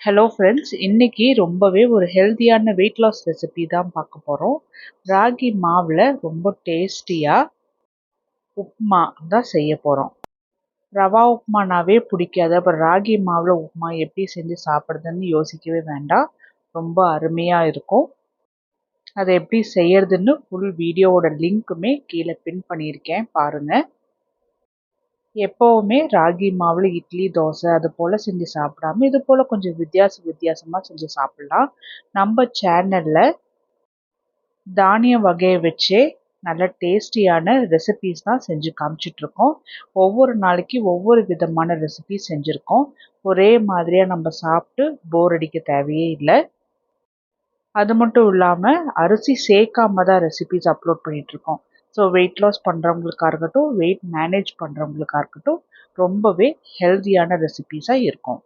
Hello friends இன்றைக்கி ரொம்பவே ஒரு ஹெல்த்தியான வெயிட் லாஸ் ரெசிபி தான் பார்க்க போகிறோம் ராகி மாவில் ரொம்ப டேஸ்டியாக உப்மா தான் செய்ய போகிறோம் ரவா உப்மானாவே பிடிக்காது. அப்புறம் ராகி மாவில் உப்மா எப்படி செஞ்சு சாப்பிட்றதுன்னு யோசிக்கவே வேண்டாம். ரொம்ப அருமையாக இருக்கும். அதை எப்படி செய்யறதுன்னு ஃபுல் வீடியோவோட லிங்க்குமே கீழே பின் பண்ணியிருக்கேன் பாருங்கள் எப்போவுமே ராகி மாவில் இட்லி தோசை அது போல் செஞ்சு சாப்பிடாம இது போல் கொஞ்சம் வித்தியாச வித்தியாசமாக செஞ்சு சாப்பிட்லாம். நம்ம சேனலில் தானிய வகையை வச்சே நல்ல டேஸ்டியான ரெசிபீஸ் தான் செஞ்சு காமிச்சிட்ருக்கோம் ஒவ்வொரு நாளைக்கு ஒவ்வொரு விதமான ரெசிபி செஞ்சுருக்கோம். ஒரே மாதிரியாக நம்ம சாப்பிட்டு போர் அடிக்க தேவையே இல்லை. அது மட்டும் இல்லாமல் அரிசி சேர்க்காம தான் ரெசிபிஸ் அப்லோட் பண்ணிகிட்ருக்கோம் ஸோ வெயிட் லாஸ் பண்ணுறவங்களுக்காக இருக்கட்டும் வெயிட் மேனேஜ் பண்ணுறவங்களுக்காக இருக்கட்டும் ரொம்பவே ஹெல்த்தியான ரெசிபீஸாக இருக்கும்.